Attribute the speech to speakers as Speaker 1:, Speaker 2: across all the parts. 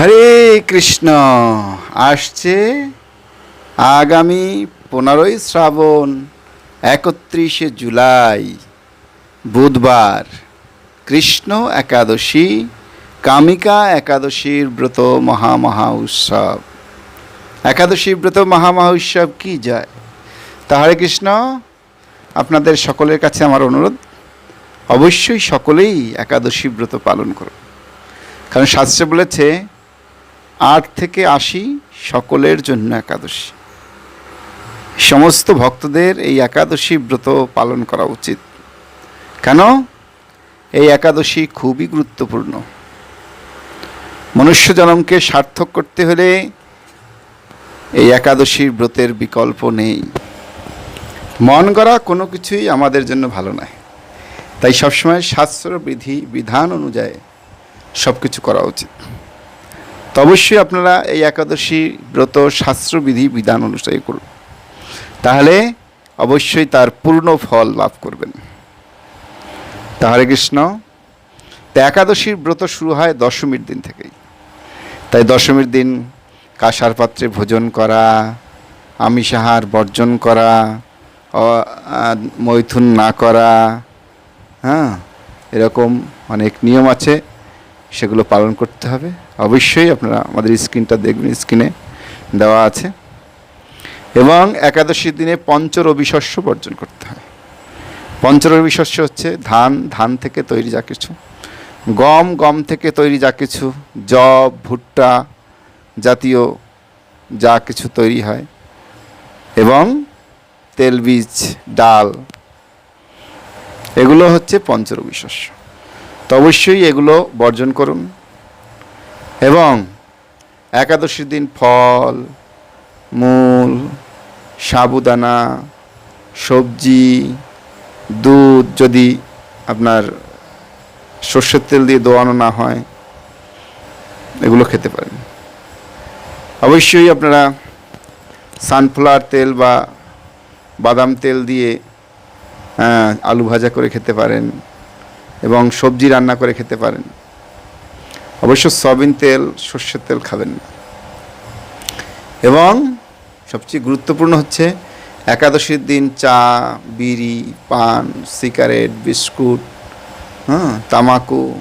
Speaker 1: হরে কৃষ্ণ। আসছে আগামী পনেরোই শ্রাবণ, একত্রিশে জুলাই, বুধবার। কৃষ্ণ একাদশী, কামিকা একাদশীর ব্রত মহামহা উৎসব। একাদশী ব্রত মহামহা উৎসব কি যায়? তা হরে কৃষ্ণ, আপনাদের সকলের কাছে আমার অনুরোধ, অবশ্যই সকলেই একাদশী ব্রত পালন করুন। কারণ শাস্ত্রে বলেছে আট থেকে আশি সকলের জন্য একাদশী। সমস্ত ভক্তদের এই একাদশী ব্রত পালন করা উচিত। কেন? এই একাদশী খুবই গুরুত্বপূর্ণ। মনুষ্য জনমকে সার্থক করতে হলে এই একাদশীর ব্রতের বিকল্প নেই। মন করা কোনো কিছুই আমাদের জন্য ভালো নয়। তাই সবসময় শাস্ত্র বিধি, বিধান অনুযায়ী সব কিছু করা উচিত। অবশ্যই আপনারা এই একাদশী ব্রত শাস্ত্রবিধি, বিধান অনুযায়ী করুন। তাহলে অবশ্যই তার পূর্ণ ফল লাভ করবেন। তাহলে কৃষ্ণ। তো একাদশীর ব্রত শুরু হয় দশমীর দিন থেকেই। তাই দশমীর দিন কাঁসার পাত্রে ভোজন করা, আমিষাহার বর্জন করা মৈথুন না করা হ্যাঁ এরকম অনেক নিয়ম আছে, সেগুলো পালন করতে হবে। অবশ্যই আপনারা আমাদের স্ক্রিনটা দেখবেন স্ক্রিনে দেওয়া আছে। এবং একাদশীর দিনে পঞ্চরবি শস্য বর্জন করতে হয়। পঞ্চরবি শস্য হচ্ছে ধান ধান থেকে তৈরি যা কিছু। গম গম থেকে তৈরি যা কিছু জব ভুট্টা জাতীয় যা কিছু তৈরি হয়। এবং তেলবীজ ডাল, এগুলো হচ্ছে পঞ্চরবি শস্য। তো অবশ্যই এগুলো বর্জন করুন। এবং একাদশীর দিন ফল মূল সাবুদানা সবজি দুধ যদি আপনার সর্ষের তেল দিয়ে দোয়ানো না হয় এগুলো খেতে পারেন। অবশ্যই আপনারা সানফ্লাওয়ার তেল বা বাদাম তেল দিয়ে আহ, আলু ভাজা করে খেতে পারেন এবং সবজি রান্না করে খেতে পারেন। অবশ্য সয়াবিন তেল, সর্ষের তেল খাবেন না। এবং সবচেয়ে গুরুত্বপূর্ণ হচ্ছে একাদশীর দিন চা, বিড়ি, পান, সিগারেট, বিস্কুট হ্যাঁ তামাকু,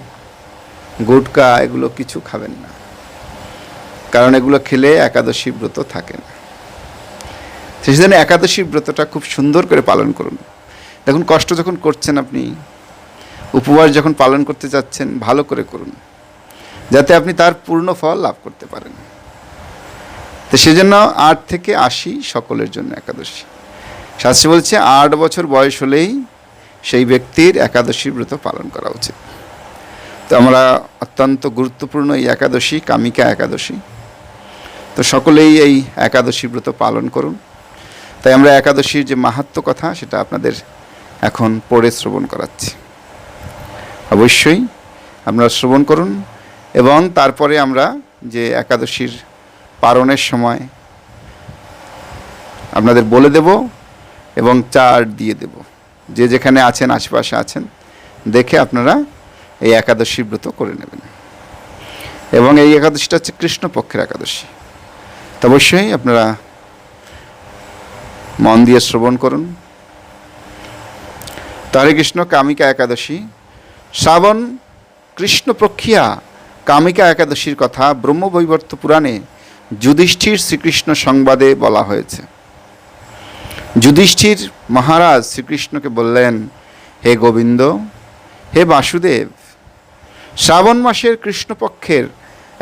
Speaker 1: গুটকা, এগুলো কিছু খাবেন না। কারণ এগুলো খেলে একাদশী ব্রত থাকে না। সেই জন্য একাদশী ব্রতটা খুব সুন্দর করে পালন করুন। দেখুন, কষ্ট যখন করছেন আপনি, উপবাস যখন পালন করতে চাচ্ছেন ভালো করে করুন। যাতে আপনি তার পূর্ণ ফল লাভ করতে পারেন। তো সেজন্য আট থেকে আশি সকলের জন্য একাদশী। শাস্ত্রে বলছে, আট বছর বয়স হলেই সেই ব্যক্তির একাদশী ব্রত পালন করা উচিত। তো আমরা অত্যন্ত গুরুত্বপূর্ণ এই একাদশী, কামিকা একাদশী। তো সকলেই এই একাদশী ব্রত পালন করুন। তাই আমরা একাদশীর যে মাহাত্ম কথা, সেটা আপনাদের এখন পড়ে শ্রবণ করাচ্ছি। অবশ্যই আপনারা শ্রবণ করুন। এবং তারপরে আমরা যে একাদশীর পারণের সময় আপনাদের বলে দেব এবং চার দিয়ে দেব। যে যেখানে আছেন, আশেপাশে আছেন, দেখে আপনারা এই একাদশী ব্রত করে নেবেন। এবং এই একাদশীটা হচ্ছে কৃষ্ণপক্ষের একাদশী। তো অবশ্যই আপনারা মন দিয়ে শ্রবণ করুন। তো হরে কৃষ্ণ কামিকা একাদশী, শ্রাবণ কৃষ্ণপক্ষিয়া কামিকা একাদশীর কথা ব্রহ্মবৈবর্ত পুরাণে যুধিষ্ঠির শ্রীকৃষ্ণ সংবাদে বলা হয়েছে। যুধিষ্ঠির মহারাজ শ্রীকৃষ্ণকে বললেন, হে গোবিন্দ, হে বাসুদেব, শ্রাবণ মাসের কৃষ্ণপক্ষের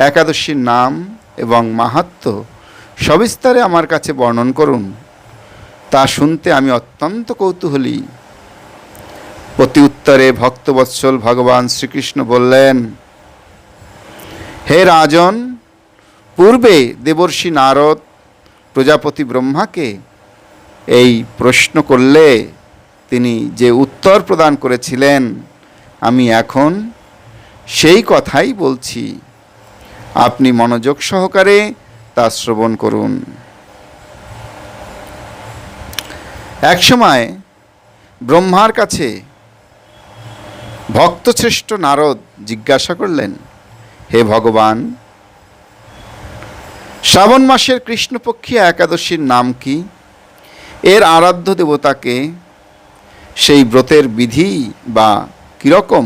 Speaker 1: একাদশীর নাম এবং মাহাত্ম সবিস্তারে আমার কাছে বর্ণন করুন। তা শুনতে আমি অত্যন্ত কৌতূহলী। প্রতি উত্তরে ভক্তবৎসল ভগবান শ্রীকৃষ্ণ বললেন হে রাজন, পূর্বে দেবর্ষি নারদ প্রজাপতি ব্রহ্মাকে এই প্রশ্ন করলে তিনি যে উত্তর প্রদান করেছিলেন, আমি এখন সেই কথাই বলছি। আপনি মনোযোগ সহকারে তা শ্রবণ করুন। একসময় ব্রহ্মার কাছে ভক্তশ্রেষ্ঠ নারদ জিজ্ঞাসা করলেন হে ভগবান, শ্রাবণ মাসের কৃষ্ণপক্ষী একাদশীর নাম কি? এর আরাধ্য দেবতাকে সেই ব্রতের বিধি বা কীরকম?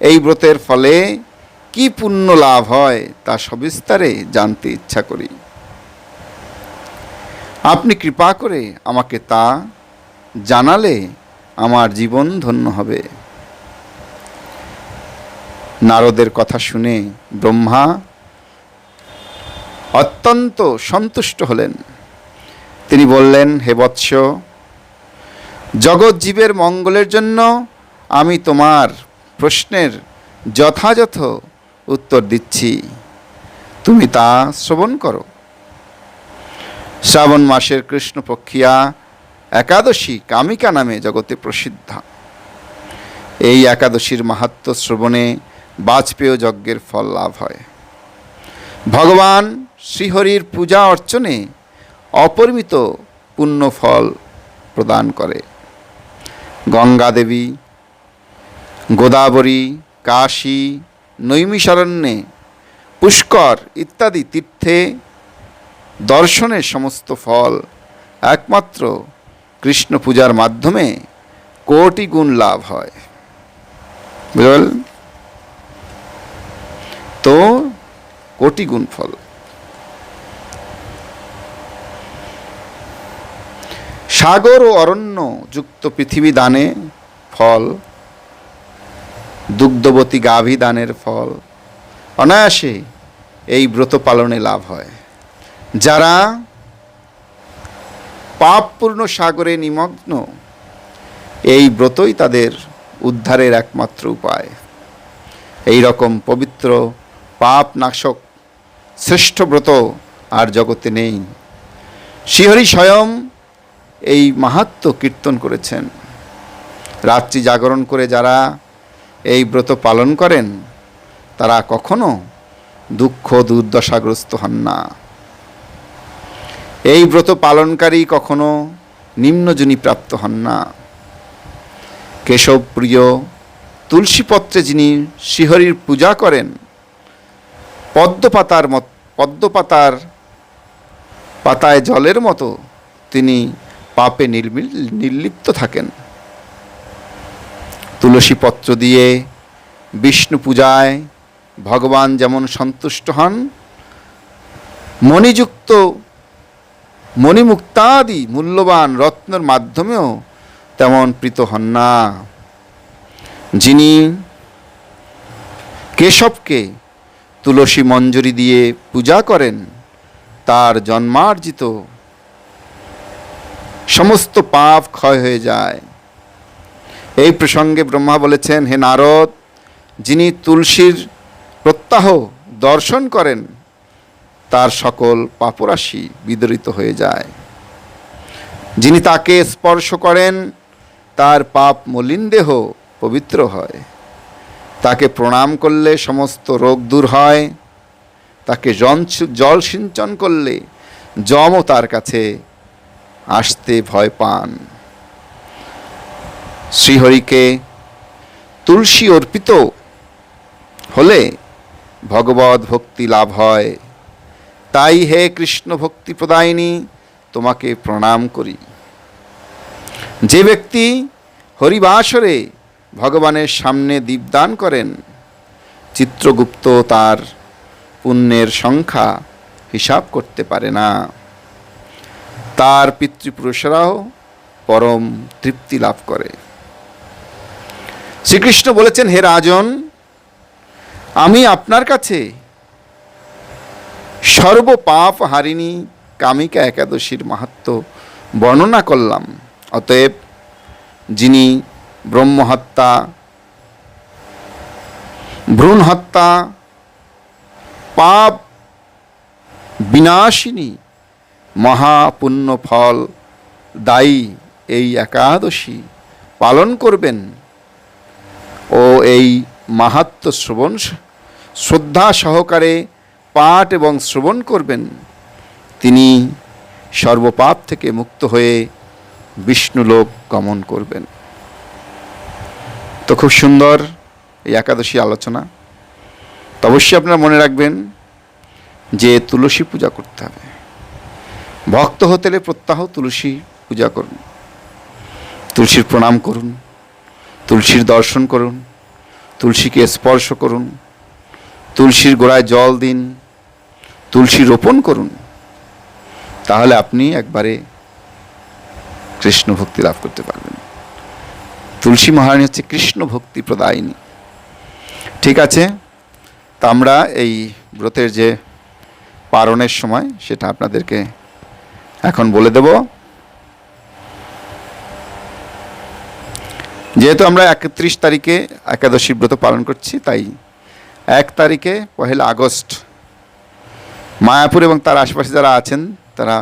Speaker 1: এই ব্রতের ফলে কি পুণ্য লাভ হয় তা সবিস্তারে জানতে ইচ্ছা করি। আপনি কৃপা করে আমাকে তা জানালে আমার জীবন ধন্য হবে। নারদের কথা শুনে ব্রহ্মা অত্যন্ত সন্তুষ্ট হলেন। তিনি বললেন, হে বৎস জগৎ জীবের মঙ্গলের জন্য আমি তোমার প্রশ্নের যথাযথ উত্তর দিচ্ছি। তুমি তা শ্রবণ করো। শ্রাবণ মাসের কৃষ্ণ কৃষ্ণপক্ষিয়া একাদশী কামিকা নামে জগতে প্রসিদ্ধা। এই একাদশীর মাহাত্ম শ্রবণে বাজপেয় যজ্ঞের ফল লাভ হয়। ভগবান শ্রীহরির পূজা অর্চনে অপরিমিত পুণ্য ফল প্রদান করে। গঙ্গা দেবী গোদাবরী, কাশী, নৈমিষারণ্যে পুষ্কর ইত্যাদি তীর্থে দর্শনের সমস্ত ফল একমাত্র কৃষ্ণ পূজার মাধ্যমে কোটি গুণ লাভ হয়। বুঝতে কোটি গুণ ফল। সাগর ও অরণ্য যুক্ত পৃথিবী দানে ফল, দুগ্ধবতী গাভী দানের ফল। অনায়াসে এই ব্রত পালনে লাভ হয়। যারা পাপপূর্ণ সাগরে নিমগ্ন, এই ব্রতই তাদের উদ্ধারের একমাত্র উপায়। এই রকম পবিত্র পাপ নাশক শ্রেষ্ঠ ব্রত আর জগতে নেই। শ্রীহরি স্বয়ং এই মাহাত্ম কীর্তন করেছেন। রাত্রি জাগরণ করে যারা এই ব্রত পালন করেন, তারা কখনো দুঃখ দুর্দশাগ্রস্ত হন না। এই ব্রত পালনকারী কখনো নিম্নজনী প্রাপ্ত হন না। কেশব প্রিয় তুলসীপত্রে যিনি শ্রীহরির পূজা করেন পদ্মপাতার মত, পদ্মপাতার পাতায় জলের মতো তিনি পাপে নির্মিল, নির্লিপ্ত থাকেন। তুলসী পত্র দিয়ে বিষ্ণু পূজায় ভগবান যেমন সন্তুষ্ট হন, মণিযুক্ত মণিমুক্তাদি মূল্যবান রত্নের মাধ্যমেও তেমন প্রীত হন না। যিনি কেশবকে তুলসী মঞ্জরি দিয়ে পূজা করেন, তার জন্মার্জিত সমস্ত পাপ ক্ষয় হয়ে যায়। এই প্রসঙ্গে ব্রহ্মা বলেছেন, হে নারদ, যিনি তুলসীর প্রত্যাহ দর্শন করেন, তার সকল পাপরাশি বিদরিত হয়ে যায়। যিনি তাকে স্পর্শ করেন, তার পাপ মলিন দেহ পবিত্র হয়। তাকে প্রণাম করলে সমস্ত রোগ দূর হয়, তাকে জল সিঞ্চন করলে যমও তার কাছে আসতে ভয় পান। শ্রীহরিকে তুলসী অর্পিত হলে ভগবত ভক্তি লাভ হয়। তাই হে কৃষ্ণ ভক্তি প্রদায়িনী, তোমাকে প্রণাম করি। যে ব্যক্তি হরিবাসরে ভগবানের সামনে দীপদান করেন। চিত্রগুপ্ত তার পুণ্যের সংখ্যা হিসাব করতে পারে না। তার পিতৃপুরুষরাও পরম তৃপ্তি লাভ করে। শ্রীকৃষ্ণ বলেছেন, হে রাজন, আমি আপনার কাছে সর্বপাপ হারিণী কামিকা একাদশীর মাহাত্ম বর্ণনা করলাম। অতএব যিনি ব্রহ্মহত্যা ভ্রূণ হত্যা পাপ বিনাশিনী মহাপুণ্য ফল দায়ী এই একাদশী পালন করবেন। ও এই মাহাত্ম শ্রবণ শ্রদ্ধা সহকারে পাঠ এবং শ্রবণ করবেন। তিনি সর্বপাপ থেকে মুক্ত হয়ে বিষ্ণুলোক গমন করবেন। তো খুব সুন্দর এই একাদশী আলোচনা। তো অবশ্যই আপনারা মনে রাখবেন যে তুলসী পূজা করতে হবে। ভক্ত হতে হলে প্রত্যাহ তুলসী পূজা করুন। তুলসীর প্রণাম করুন, তুলসীর দর্শন করুন, তুলসীকে স্পর্শ করুন, তুলসীর গোড়ায় জল দিন, তুলসী রোপণ করুন, তাহলে আপনি একবারে কৃষ্ণ ভক্তি লাভ করতে পারবেন। তুলসী মহারানী হচ্ছে কৃষ্ণ ভক্তি প্রদায়িনী। ঠিক আছে? তা আমরা এই ব্রতের যে পারণের সময় সেটা আপনাদেরকে এখন বলে দেব। যেহেতু আমরা একত্রিশ তারিখে একাদশী ব্রত পালন করছি, তাই এক তারিখে পহেলা আগস্ট মায়াপুর এবং তার আশেপাশে যারা আছেন, তারা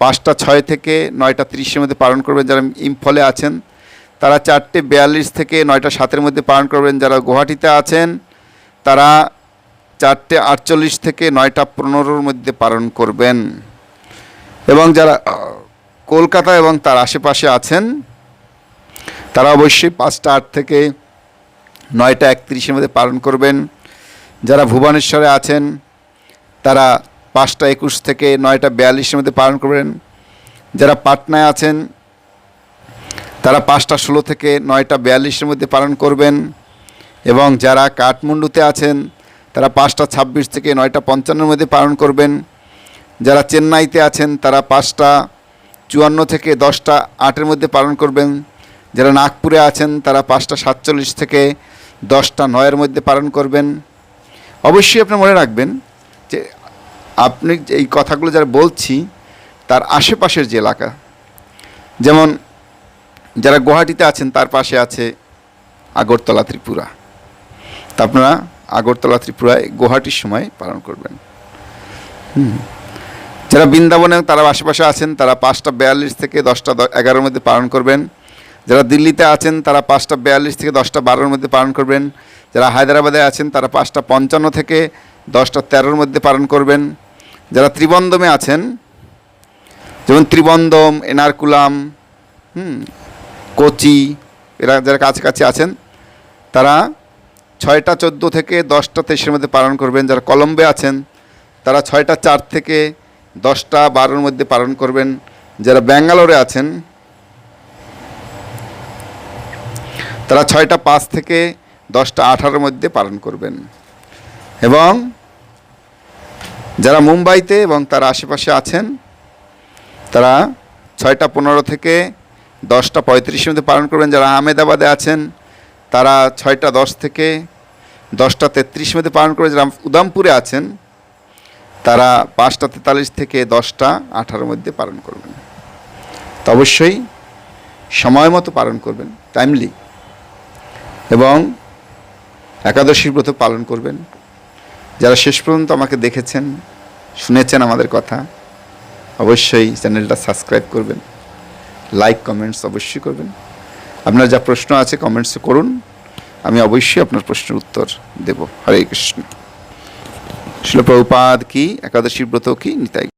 Speaker 1: পাঁচটা ছয় থেকে নয়টা তিরিশের মধ্যে পালন করবেন। যারা ইম্ফলে আছেন তারা চারটে বিয়াল্লিশ থেকে নয়টা সাতের মধ্যে পালন করবেন যারা গুয়াহাটিতে আছেন, তারা চারটে আটচল্লিশ থেকে নয়টা পনেরোর মধ্যে পালন করবেন। এবং যারা কলকাতা এবং তার আশেপাশে আছেন, তারা অবশ্যই পাঁচটা আট থেকে নয়টা একত্রিশের মধ্যে পালন করবেন। যারা ভুবনেশ্বরে আছেন, তারা পাঁচটা একুশ থেকে নয়টা বিয়াল্লিশের মধ্যে পালন করবেন। যারা পাটনায় আছেন তারা পাঁচটা ষোলো থেকে নয়টা বিয়াল্লিশের মধ্যে পালন করবেন এবং যারা কাঠমান্ডুতে আছেন, তারা পাঁচটা ছাব্বিশ থেকে নয়টা পঞ্চান্নের মধ্যে পালন করবেন। যারা চেন্নাইতে আছেন, তারা পাঁচটা চুয়ান্ন থেকে দশটা আটের মধ্যে পালন করবেন। যারা নাগপুরে আছেন, তারা পাঁচটা সাতচল্লিশ থেকে দশটা নয়ের মধ্যে পালন করবেন। অবশ্যই আপনি মনে রাখবেন যে আপনি এই কথাগুলো যারা বলছি, তার আশেপাশের যে এলাকা, যেমন যারা গুয়াহাটিতে আছেন, তার পাশে আছে আগরতলা ত্রিপুরা। তা আপনারা আগরতলা ত্রিপুরায় গুয়াহাটির সময় পালন করবেন। হুম। যারা বৃন্দাবনে তারা আশেপাশে আছেন, তারা পাঁচটা বিয়াল্লিশ থেকে দশটা এগারোর মধ্যে পালন করবেন। যারা দিল্লিতে আছেন, তারা পাঁচটা বিয়াল্লিশ থেকে দশটা বারোর মধ্যে পালন করবেন। যারা হায়দ্রাবাদে আছেন, তারা পাঁচটা পঞ্চান্ন থেকে দশটা তেরোর মধ্যে পালন করবেন। যারা ত্রিবন্দমে আছেন, যেমন ত্রিবন্দম, এনারকুলাম, হুম কোচি, এরা যারা কাছাকাছি আছেন, তারা ছয়টা চোদ্দ থেকে দশটা তেইশের মধ্যে পালন করবেন। যারা কলম্বে আছেন, তারা ছয়টা চার থেকে দশটা বারোর মধ্যে পালন করবেন। যারা ব্যাঙ্গালোরে আছেন, তারা ছয়টা পাঁচ থেকে দশটা আঠারোর মধ্যে পালন করবেন। এবং যারা মুম্বাইতে এবং তার আশেপাশে আছেন, তারা ছয়টা পনেরো থেকে দশটা পঁয়ত্রিশের মধ্যে পালন করবেন। যারা আহমেদাবাদে আছেন, তারা ছয়টা দশ থেকে দশটা তেত্রিশের মধ্যে পালন করবেন। যারা উদামপুরে আছেন, তারা পাঁচটা তেতাল্লিশ থেকে দশটা আঠারোর মধ্যে পালন করবেন। তো অবশ্যই সময় মতো পালন করবেন টাইমলি এবং একাদশীর ব্রত পালন করবেন। যারা শেষ পর্যন্ত আমাকে দেখেছেন, শুনেছেন আমাদের কথা, অবশ্যই চ্যানেলটা সাবস্ক্রাইব করবেন। লাইক কমেন্টস অবশ্যই করবেন। আপনার যা প্রশ্ন আছে কমেন্টস করুন। আমি অবশ্যই আপনার প্রশ্নের উত্তর দেব। হরে কৃষ্ণ। শিল প্রভুপাদ কি? একাদশী ব্রত কি? নিতাই